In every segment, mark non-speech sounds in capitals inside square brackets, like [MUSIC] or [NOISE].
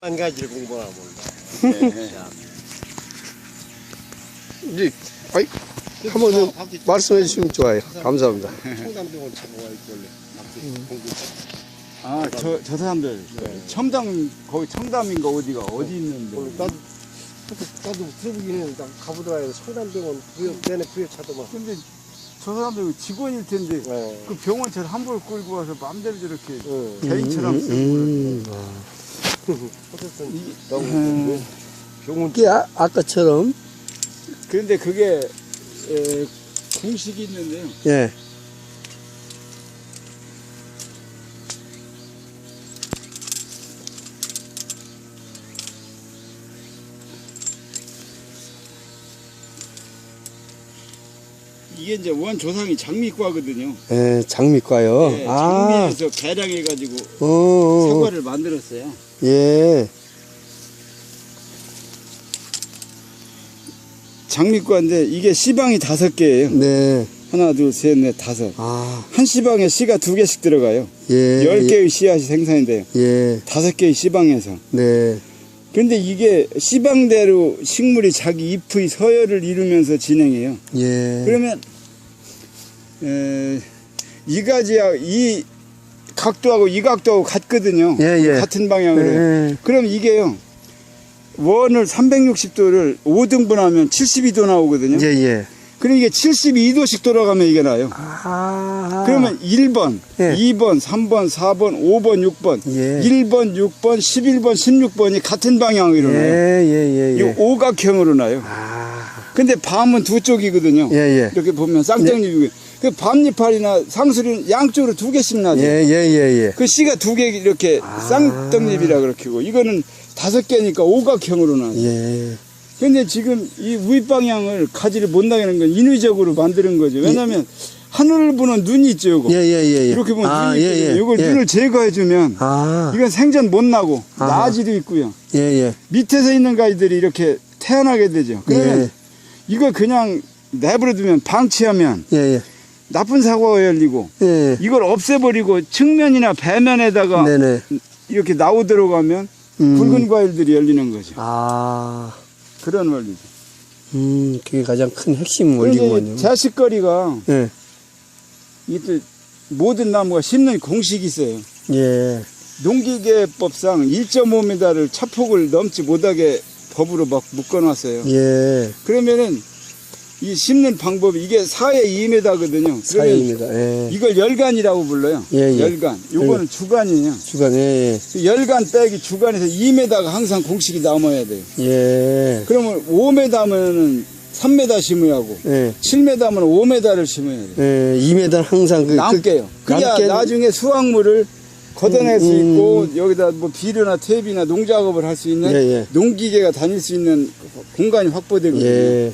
한 가지를 공부하나 몰라. 이제 아이 한번 좀 말씀해 주시면 좋아요. 감사합니다. 청담병원 차고가 있길래 공부. 아, 저, 저 사람들. 첨담, 거기 청담인가 어디가, 어디 있는데. 나도 나도 들어보기는 나 가보더라 청담병원 부여 내내 부여차더만. 근데 저 사람들 직원일 텐데, 네. 그 병원처럼 함부로 끌고 와서 마음대로 저렇게 응. 개인처럼 쓰고. 음, 너무 음. 병원 이게 아, 아까처럼 그런데 그게, 에, 공식이 있는데요. 예. 이게 이제 원 조상이 장미과거든요. 예, 장미과요. 네, 아, 장미에서 개량해가지고 어, 어, 어. 사과를 만들었어요. 예, 장미과인데 이게 씨방이 다섯 개예요. 네. 하나, 둘, 셋, 넷, 다섯. 아, 한 씨방에 씨가 두 개씩 들어가요. 예. 열 개의 씨앗이 생산돼요. 예, 다섯 개의 씨방에서. 네. 근데 이게 씨방대로 식물이 자기 잎의 서열을 이루면서 진행해요. 예. 그러면 에, 이 가지야 이 각도하고 이 각도하고 같거든요. 예, 예. 같은 방향으로. 예. 그럼 이게요. 원을 360도를 5등분하면 72도 나오거든요. 예, 예. 그럼 이게 72도씩 돌아가면 이게 나요. 아. 그러면 1번, 예. 2번, 3번, 4번, 5번, 6번, 예. 1번, 6번, 11번, 16번이 같은 방향으로 예, 나요. 예, 예, 이 예. 오각형으로 나요. 아. 근데 밤은 두 쪽이거든요. 예, 예. 이렇게 보면 쌍떡잎이고 그 밤잎알이나 상수리는 양쪽으로 두 개씩 나죠. 예, 예, 예, 예. 그 씨가 두 개 이렇게 아. 쌍떡잎이라 그렇게고 이거는 다섯 개니까 오각형으로 나요. 예. 근데 지금 이 우입 방향을 가지를 못 나가는 건 인위적으로 만드는 거죠. 왜냐하면 하늘을 보는 눈이 있죠, 이거. 예, 예, 예. 예. 이렇게 보면 아, 눈이 예, 있거든요. 예. 이걸 예. 눈을 제거해주면 아. 이건 생전 못 나고 아하. 나지도 있고요. 예, 예. 밑에서 있는 가지들이 이렇게 태어나게 되죠. 그러면 예. 이거 그냥 내버려두면 방치하면 예, 예. 나쁜 사고가 열리고 예. 이걸 없애버리고 측면이나 배면에다가 네네. 이렇게 나오 들어가면 음. 붉은 과일들이 열리는 거죠. 아. 그런 원리죠. 음, 그게 가장 큰 핵심 원리군요. 자식거리가 예. 이때 모든 나무가 심는 공식이 있어요. 예. 농기계법상 1.5m를 차폭을 넘지 못하게 법으로 막 묶어놨어요. 예. 그러면은 이 심는 방법이 이게 4에 2m거든요. 사입니다. 예. 이걸 열간이라고 불러요. 예, 예. 열간. 요거는 주간이에요. 주간, 예, 그 열간 빼기 주간에서 2m가 항상 공식이 남아야 돼요. 예. 예. 그러면 5m면은 3m 심어야 하고 예. 7m면 5m를 심어야 돼요. 예. 2m 항상 그, 남게요. 그래야 남게- 나중에 수확물을 걷어낼 수 음, 있고 여기다 뭐 비료나 퇴비나 농작업을 할 수 있는 예, 예. 농기계가 다닐 수 있는 공간이 확보되거든요. 예.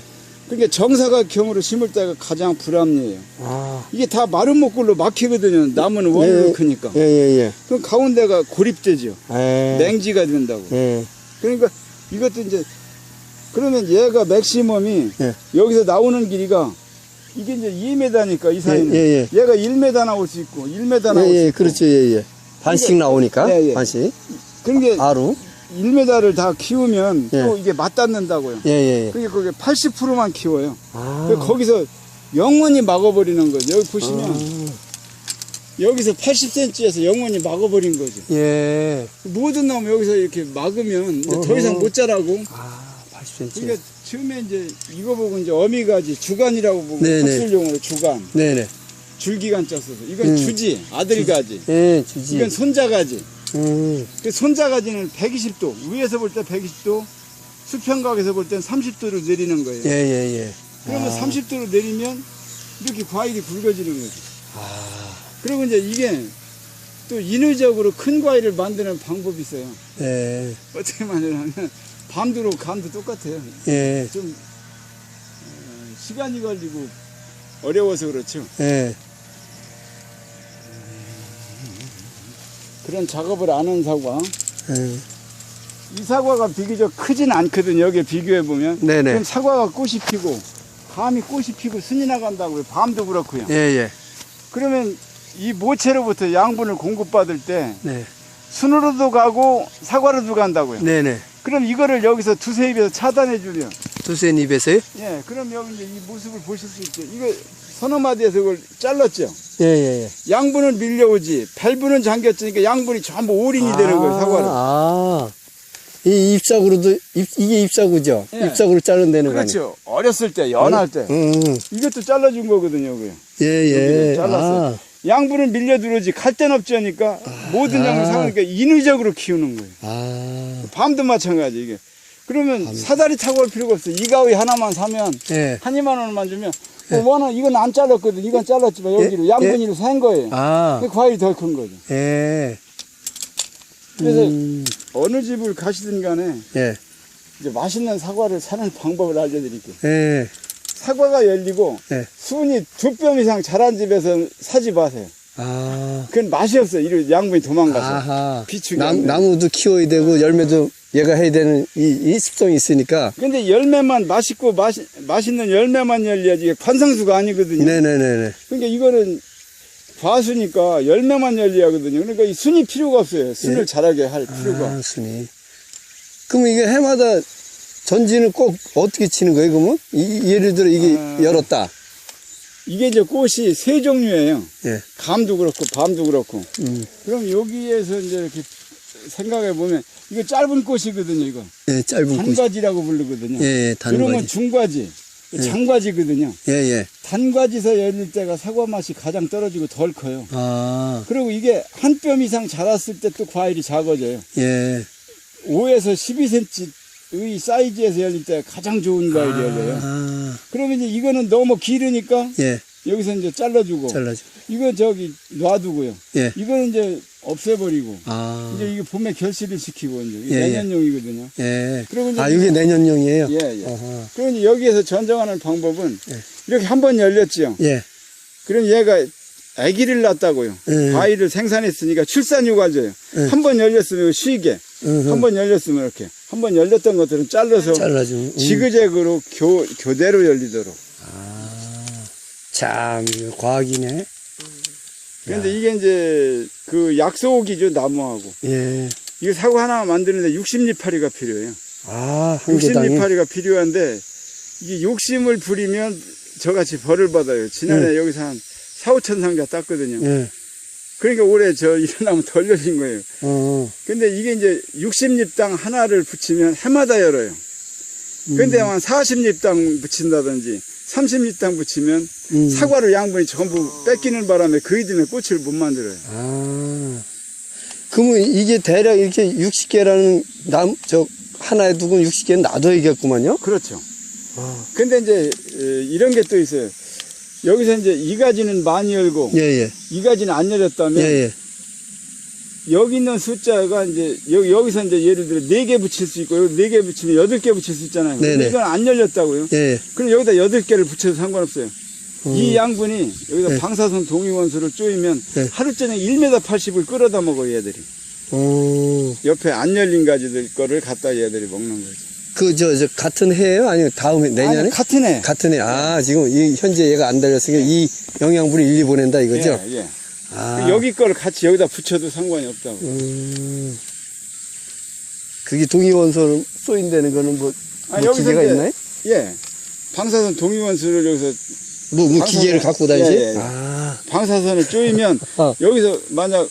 그러니까 정사각형으로 심을 때가 가장 불합리해요. 아. 이게 다 마른 목골로 막히거든요. 나무는 원으로 예. 크니까. 예, 예, 예. 그럼 가운데가 고립되죠. 예. 냉지가 된다고. 예. 그러니까 이것도 이제 그러면 얘가 맥시멈이 예. 여기서 나오는 길이가 이게 이제 2m니까 이 사이는 예, 예, 얘가 1m 나올 수 있고 1m 나올 예, 수 예. 있고 그렇죠. 예, 예. 반씩 나오니까. 예, 예. 반씩. 그런 게 아루. 1m를 다 키우면 예. 또 이게 맞닿는다고요. 예, 예, 예. 그게 거기 80%만 키워요. 아. 그래서 거기서 영원히 막아버리는 거죠. 여기 보시면 아. 여기서 80cm에서 영원히 막아버린 거죠. 예. 모든 나무 여기서 이렇게 막으면 이제 더. 이상 못 자라고. 아, 80cm. 그러니까 처음에 이제 이거 보고 이제 어미가 지 주간이라고 보고 네네. 학술용어로 주간 네네. 줄기간자 써서 이건 음. 주지 아들가지 예, 주지. 이건 손자 가지 음. 그 손자가지는 120도 위에서 볼 때 120도 수평각에서 볼 땐 30도로 내리는 거예요. 예, 예, 예. 그러면 아. 30도로 내리면 이렇게 과일이 굵어지는 거죠. 아. 그리고 이제 이게 또 인위적으로 큰 과일을 만드는 방법이 있어요. 예. 어떻게 만드냐면 밤두로 감도 똑같아요. 예. 좀 어, 시간이 걸리고 어려워서 그렇죠. 예. 그런 작업을 안 한 사과. 예. 이 사과가 비교적 크진 않거든요. 여기 비교해 보면. 네네. 그럼 사과가 꽃이 피고 밤이 꽃이 피고 순이 나간다고요. 밤도 그렇고요. 예, 예. 그러면 이 모체로부터 양분을 공급받을 때 네. 순으로도 가고 사과로도 간다고요. 네네. 그럼 이거를 여기서 두세 입에서 차단해 주면 두센 입에서요? 예, 그럼 여기 이제 이 모습을 보실 수 있죠. 이거 서너 마디에서 이걸 잘랐죠. 예 예 예. 양분은 밀려오지, 밸브는 잠겼으니까 양분이 전부 올인이 되는 거예요, 사과는. 아. 이 잎사구로도 잎, 이게 잎사구죠. 예. 잎사구로 자른다는 거 아니에요? 그렇죠. 어렸을 때, 연할 때. 응. 응. 이것도 잘라준 거거든요, 그요. 예예. 여기를 잘랐어요. 양분은 밀려 들어오지, 갈 데는 없자니까 모든 아. 양을 사니까 인위적으로 키우는 거예요. 아. 밤도 마찬가지, 이게. 그러면 사다리 타고 올 필요가 없어. 이 가위 하나만 사면 예. 한 2만 원만 주면 어, 원은 이건 안 잘랐거든. 이건 잘랐지만 여기로 예? 양분이로 산 거예요. 아. 근데 과일이 더 큰 거죠. 예. 그래서 음, 어느 집을 가시든 간에 예. 이제 맛있는 사과를 사는 방법을 알려드릴게요. 예. 사과가 열리고 예. 순이 두 뼘 이상 자란 집에서 사지 마세요. 아. 그건 맛이 없어요. 이로 양분이 도망가서. 돼요. 나무도 키워야 되고 열매도 얘가 해야 되는 이, 이 습성이 있으니까. 근데 열매만 맛있고 맛이, 맛있는 열매만 열려야지 관상수가 아니거든요. 네네네네. 그러니까 이거는 과수니까 열매만 열려야 하거든요. 그러니까 이 순이 필요가 없어요. 순을 예. 자라게 할 필요가. 아, 순이. 그럼 이게 해마다 전지는 꼭 어떻게 치는 거예요, 그러면? 이, 예를 들어 이게 아. 열었다. 이게 이제 꽃이 세 종류예요. 예. 감도 그렇고 밤도 그렇고. 음. 그럼 여기에서 이제 이렇게 생각해 보면 이거 짧은 꽃이거든요. 이거 예, 짧은 꽃. 단과지라고 부르거든요. 예, 예, 이러면 단과지. 중과지, 장과지거든요. 예, 예. 단과지에서 열릴 때가 사과 맛이 가장 떨어지고 덜 커요. 아, 그리고 이게 한 뼘 이상 자랐을 때 또 과일이 작아져요. 예. 5에서 12cm의 사이즈에서 열릴 때 가장 좋은 과일이 열려요. 아, 그러면 이제 이거는 너무 길으니까 예. 여기서 이제 잘라주고 잘라줘. 이거 저기 놔두고요. 예. 이거는 이제 없애버리고 아, 이제 이게 봄에 결실을 시키고 이제 예, 예. 내년용이거든요. 예. 그리고 이제 아, 이게 내년용이에요? 예, 예. 어허. 그럼 이제 여기에서 전정하는 방법은 예. 이렇게 한 번 열렸지요. 예. 그럼 얘가 아기를 낳았다고요. 예. 과일을 생산했으니까 출산 유관져요. 예. 한번 열렸으면 쉬게. 한 번 열렸으면 이렇게, 한 번 열렸던 것들은 잘라서 잘라줘. 음. 지그재그로 교, 교대로 열리도록. 참, 이거 과학이네. 그런데 이게 이제 그 약소옥이죠, 나무하고. 예. 이거 사과 하나 만드는데 60리파리가 필요해요. 아, 한 개당에. 60리파리가 필요한데 이게 욕심을 부리면 저같이 벌을 받아요. 지난해 여기서 한 4, 5천 상자 땄거든요. 예. 그러니까 올해 저 [LAUGHS] 일어나면 덜 열린 거예요. 어, 근데 이게 이제 60립당 하나를 붙이면 해마다 열어요. 근데 한 40립당 붙인다든지 30립당 붙이면 음. 사과를 양분이 전부 뺏기는 바람에 그이 때문에 꽃을 못 만들어요. 아. 그러면 이게 대략 이렇게 60개라는 남, 저, 하나에 두고 60개는 놔둬야겠구만요? 그렇죠. 아. 근데 이제 에, 이런 게 또 있어요. 여기서 이제 이 가지는 많이 열고 예, 예. 이 가지는 안 열렸다면 예, 예. 여기 있는 숫자가 이제 여기 여기 서 이제 예를 들어 네 개 붙일 수 있고 여기 네개 붙이면 여덟 개 붙일 수 있잖아요. 네네. 이건 안 열렸다고요. 예, 예. 그럼 여기다 여덟 개를 붙여도 상관없어요. 음. 이 양분이 여기다 네. 방사선 동위원수를 쪼이면 네. 하루 저녁 1m 80을 끌어다 먹어요 얘들이. 어, 옆에 안 열린 가지들 거를 갖다 얘들이 먹는 거죠. 그, 저, 저, 같은 해예요 아니면 다음에, 내년에? 아니, 같은 애. 같은 해. 아, 지금 이, 현재 얘가 안 달렸으니까 이 영양분을 일리 보낸다 이거죠? 예, 예. 아. 여기 거를 같이 여기다 붙여도 상관이 없다고. 음. 그게 동의원소로 쏘인다는 거는 뭐, 아, 뭐 기계가 이제- 있나요? 예. 방사선 동위원수를 여기서 뭐, 뭐 방사선- 기계를 갖고 다니지? 예, 예, 예. 아. 방사선을 쪼이면 [LAUGHS] 어. 여기서 만약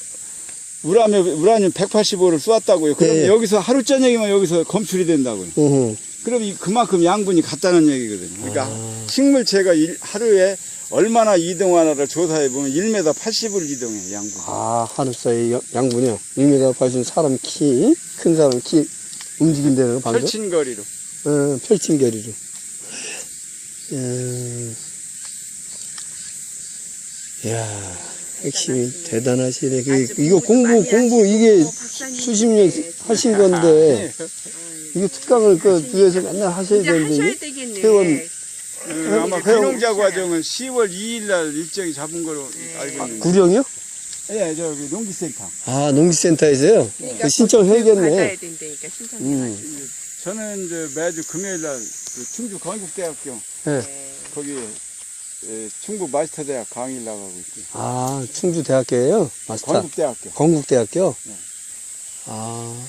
우라늄, 우라늄 185를 쏘았다고요. 그러면 예, 예. 여기서 하루 저녁이면 여기서 검출이 된다고요. 어허. 그럼 이 그만큼 양분이 같다는 얘기거든요. 그러니까 아. 식물체가 일- 하루에 얼마나 이동하나를 조사해 보면 1m 80을 이동해 양분. 아, 하늘사의 양- 양분이요. 1m 80 사람 키, 큰 사람 키 움직인다는 거 방금? 펼친 거리로. 어, 펼친 결이로. 음. 이야, 핵심이 대단하시네. 그, 이거 공부, 공부, 이게 수십 년 하신 건데, 이거 특강을 그 위해서 맨날 하셔야 되는데, 되겠네. 회원- 음, 아마 회원- 귀농자 과정은 10월 2일 날 일정이 잡은 거로 알고 있는데. 구령이요? 예, 저기 농기센터. 아, 농기센터에서요? 그러니까 그 신청해야겠네. 받아야 된다니까 신청해가지고. 음. 저는 이제 매주 금요일 날그 충주 건국대학교 네. 거기 에, 충북 마스터대학 강의를 나가고 있고 아, 충주대학교예요 마스터. 건국대학교. 건국대학교? 아,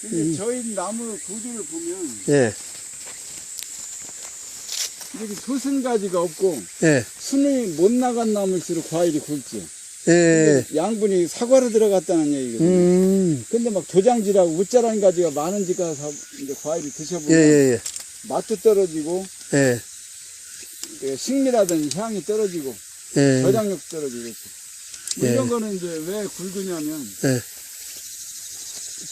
근데 저희 나무 구조를 보면 예, 이렇게 소순가지가 없고 예, 순이 못 나간 나무일수록 과일이 굵지. 예. 양분이 사과로 들어갔다는 얘기거든요. 음, 근데 막 도장지라고 웃자란 가지가 많은 집 가서 이제 과일을 드셔보면 예, 예, 맛도 떨어지고 예, 그 식미라든지 향이 떨어지고 예, 예, 저장력도 떨어지고 예. 이런 거는 이제 왜 굵으냐면 예,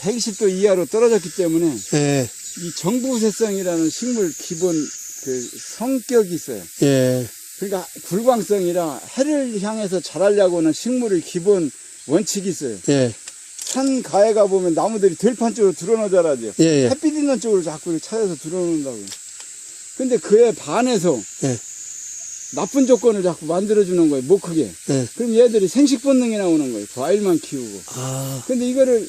120도 이하로 떨어졌기 때문에 예, 이 정부세성이라는 식물 기본 그 성격이 있어요. 예, 그러니까 굴광성이라 해를 향해서 자라려고 하는 식물의 기본 원칙이 있어요. 예, 산 가에 가 보면 나무들이 들판 쪽으로 들어놓 자라죠. 예, 예. 햇빛 있는 쪽으로 자꾸 찾아서 들어놓는다고요. 근데 그에 반해서 예. 나쁜 조건을 자꾸 만들어주는 거예요. 못 크게. 예. 그럼 얘들이 생식 본능이 나오는 거예요. 과일만 키우고. 아, 근데 이거를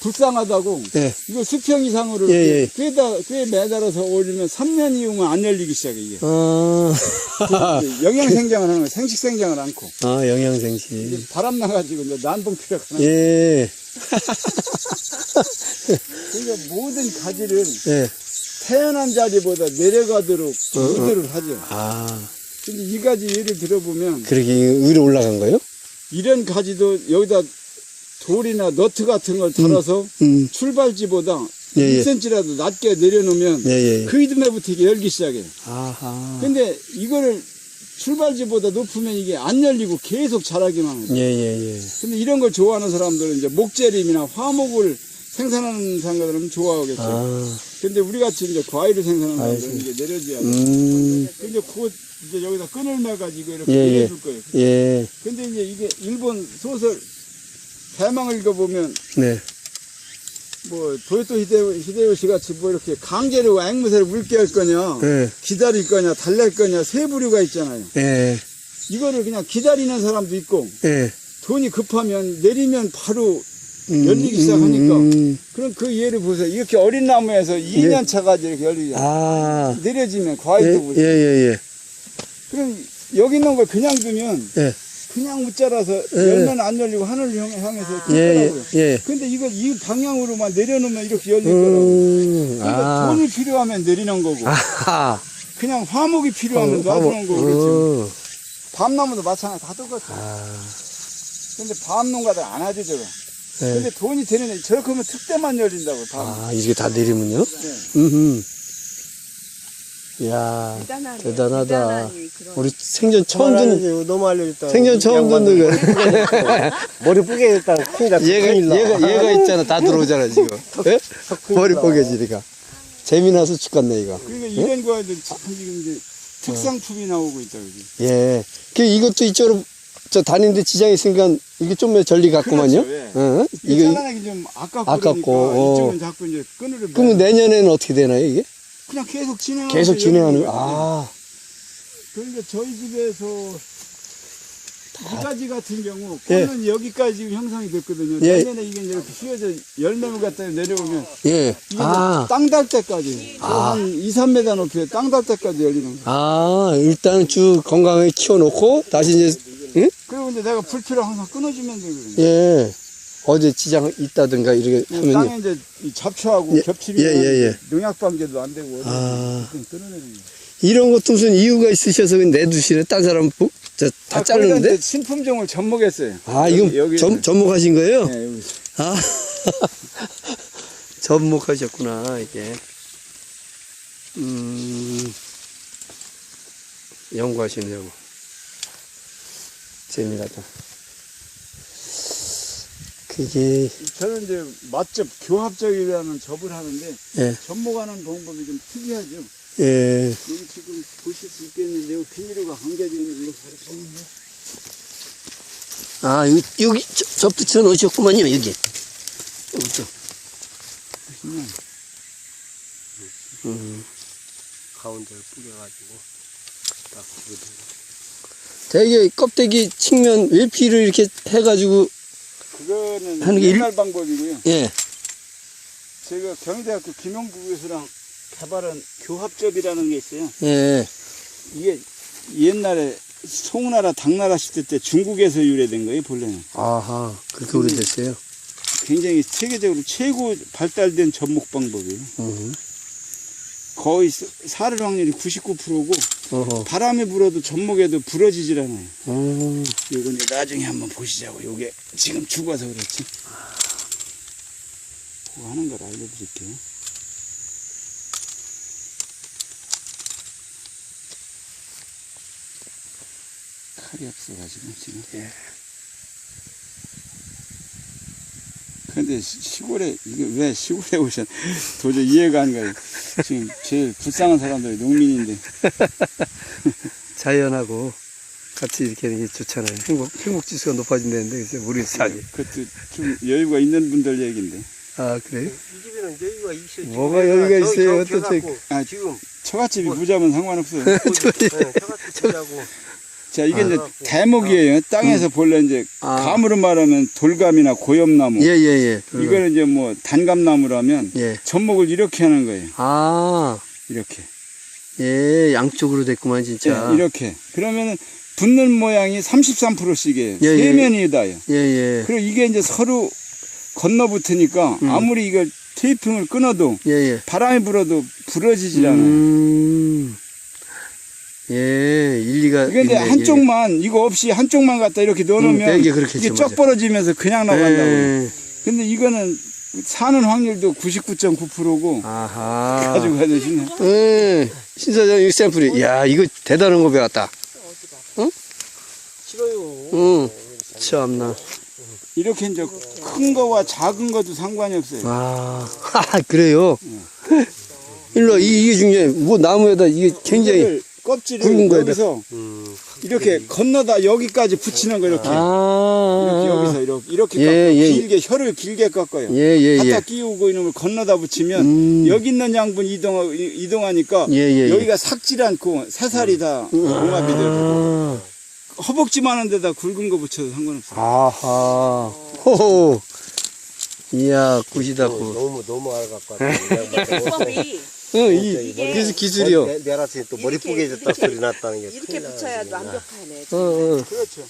불쌍하다고 예, 이거 수평 이상으로 예, 예. 꾀다 꾀 매달아서 올리면 3년 이후면 안 열리기 시작해 이게. 아, 영양 생장을 하는 거예요. 생식 생장을 않고. 아, 영양생식. 바람 나가지고 이제 난봉 피력 하는. 예, 그러니까 모든 가지를 예, 태어난 자리보다 내려가도록 어, 어. 유도를 하죠. 아, 근데 이 가지 예를 들어보면 그렇게 위로 올라간 거요? 이런 가지도 여기다 돌이나 너트 같은 걸 달아서 음, 출발지보다 예, 예. 1cm라도 낮게 내려놓으면 예, 예, 예. 그 이듬해부터 이게 열기 시작해요. 아하. 근데 이거를 출발지보다 높으면 이게 안 열리고 계속 자라기만 해요. 예, 예, 예. 근데 이런 걸 좋아하는 사람들은 이제 목재림이나 화목을 생산하는 사람들은 좋아하겠죠. 아, 근데 우리 같이 이제 과일을 생산하는 사람들은. 이게 내려줘야 돼. 음, 근데 그거 이제 여기다 끈을 매가지고 이렇게 예, 예. 내려줄 거예요. 예, 근데 이제 이게 일본 소설 대망을 읽어보면 네, 뭐 도요토 히데요, 히데요시 같이 뭐 이렇게 강제로 앵무새를 물게 할 거냐 예, 기다릴 거냐 달랠 거냐 세 부류가 있잖아요. 예, 이거를 그냥 기다리는 사람도 있고 예. 돈이 급하면 내리면 바로 음, 열리기 시작하니까. 음, 그럼 그 예를 보세요. 이렇게 어린 나무에서 2년 차까지 이렇게 열리죠. 아, 내려지면 예, 과일도 예, 보세요. 예, 예. 그럼 여기 있는 걸 그냥 두면 예. 그냥 못 자라서 예. 열면 안 열리고 하늘을 향- 향해서 예, 예, 크더라고요. 예. 근데 이걸 이 방향으로만 내려놓으면 이렇게 열릴 거라고. 음, 그러니까 아, 돈이 필요하면 내리는 거고 아하. 그냥 화목이 필요하면 어, 놔두는 거고 그렇죠. 어, 밤나무도 마찬가지 다 똑같아. 아, 근데 밤농가들 안 하죠 저거. 예. 근데 돈이 되는 애 저렇게 하면 특대만 열린다고 밤. 아, 이렇게 다 내리면요? 네. 음, 이야, 대단하네. 대단하다. 대단한 그런 우리 생전 처음 듣는, 너무 알려줬다. 생전 처음 듣는 거. [LAUGHS] 머리 뿌게 했다. 큰일 났다. 얘가, 큰일 나. 얘가, 얘가 있잖아. 다 들어오잖아, 지금. [LAUGHS] 예? 머리 나. 뽀개지니까. 재미나서 죽겠네, 이거. 그러니까 이런 거에도 참 지금 이제 특상품이 나오고 있다 그지. 예. 그, 이것도 이쪽으로, 저 다니는데 지장이 있으니까 이게 좀 전리 같구만요. 그렇죠, 예. 응? 이게 이거, 잘라내기 좀 아깝고 아깝고, 그러니까 어. 이쪽은 자꾸 이제 끈을 그러면 내년에는 어떻게 되나요, 이게? 그냥 계속 진행하고 계속 진행하는, 거죠. 아, 그러니까 저희 집에서 이 가지 같은 경우 예. 꽃은 여기까지 지금 형성이 됐거든요. 예. 내년에 이게 이렇게 휘어져 열매물 갖다 내려오면 예. 이게 아, 땅달 때까지 아. 한 2, 3m 높이에 땅달 때까지 열리는 거예요. 아, 일단 쭉 건강하게 키워놓고, 다시 이제, 응? 그리고 이제 내가 불필요 항상 끊어주면 되거든요. 예. 어제 지장 있다든가 이렇게 하면요. 땅에 이제 이 잡초하고 예, 겹치면 예, 예, 예. 농약 방제도 안 되고 아. 그냥 끊어내는 거예요. 이런 것도 무슨 이유가 있으셔서 내두시네. 딴 사람, 부- 저, 다 아, 거기다 자르는데? 이제 신품종을 접목했어요. 아, 이건. 점, 접목하신 거예요? 네, 여기. 아, [LAUGHS] 접목하셨구나, 이게. 음, 연구하시네요. 재미나다. 그게, 저는 이제 맛접 교합적이라는 접을 하는데 예, 접목하는 방법이 좀 특이하죠. 예. 여기 지금 보실 수 있겠는데 비닐로가 감겨져 있는 거 보이세요? 아, 여기, 여기 접- 접붙여 놓으셨구만요, 여기. 여기 또. 보시면 음. 가운데를 뿌려가지고 딱 되게 껍데기 측면 외피를 이렇게 해가지고, 그거는 하는 게 일- 옛날 방법이고요. 예, 제가 경희대학교 김용구 교수랑 개발한 교합접이라는 게 있어요. 예. 이게 옛날에 송나라 당나라 시대 때 중국에서 유래된 거예요 본래는. 아하, 그렇게 오래됐어요. 굉장히 세계적으로 최고 발달된 접목 방법이에요. 음. 거의 사- 사를 확률이 99%고 어허. 바람이 불어도 접목에도 부러지질 않아요. 음. 이건 이제 나중에 한번 보시자고. 요게 지금 죽어서 그렇지. 그거 하는 걸 알려드릴게요. 칼이 없어가지고 지금. 예. 근데 시- 시골에 이게 왜 시골에 오셨? 도저히 이해가 안 가요. 지금 제일 불쌍한 사람들이 농민인데. [LAUGHS] 자연하고 같이 이렇게 하는 게 좋잖아요. 행복, 행복 지수가 높아진다는데, 그래서 우리 사지. 그것도 좀 여유가 있는 분들 얘긴데. 아, 그래요? 이 집에는 여유가 있어요. 뭐가 여유가 있어요? 또 갖고 아, 지금 처갓집이 부자면 상관없어요. [LAUGHS] 네, [LAUGHS] 저같이 보자고 자, 이게 이제 아, 대목이에요. 땅에서 본래 이제 아. 감으로 말하면 돌감이나 고엽나무. 예, 예, 예. 그거. 이거는 이제 뭐 단감나무라면 예. 접목을 이렇게 하는 거예요. 아, 이렇게. 예, 양쪽으로 됐구만, 진짜. 예, 이렇게. 그러면은 붙는 모양이 33%씩이에요. 예, 예. 세 면이 다요. 예, 예. 그리고 이게 이제 서로 건너붙으니까 음. 아무리 이걸 테이핑을 끊어도 예, 예. 바람이 불어도 부러지질 않아요. 음. 예, 일리가. 근데 있네, 한쪽만 이거 없이 한쪽만 갖다 이렇게 넣어놓으면 음, 이게 이게. 쩍 벌어지면서 그냥. 나간다고. 예. 근데 이거는 사는 확률도 99.9%고 아하. 가져가야 되시네. 예, 신사장 이 샘플이. 야 이거 대단한 거 배웠다. 싫어요. 응. 참나. 이렇게 이제 큰 거와 작은 것도 상관이 없어요. 아, 하하, [LAUGHS] 그래요. 일로 와, 이, 이게 중요해. 뭐 나무에다 이게 굉장히. 껍질을 굵은 거에다. 여기서 음, 이렇게 건너다 여기까지 붙이는 거 이렇게 아. 이렇게 여기서 이렇게 이렇게 예, 예. 길게 혀를 길게 깎아요. 예, 예, 갖다 예. 끼우고 이놈을 건너다 붙이면 음. 여기 있는 양분 이동 이동하니까 예, 예, 예. 여기가 삭질 않고 새살이 다 융합이 돼요. 아. 허벅지만한 데다 굵은 거 붙여도 상관없어 요. 아하. 호호. 이야, 굿이다, 굿. 너무 너무 알갖고 왔다. [LAUGHS] 응, 이, 이게 그래서 기술이요. 내, 내한테 또 머리 이렇게, 뿌게 해줬다 소리 났다는 게. 이렇게 큰일 붙여야 그냥. 완벽하네. 어, 어. 그렇죠.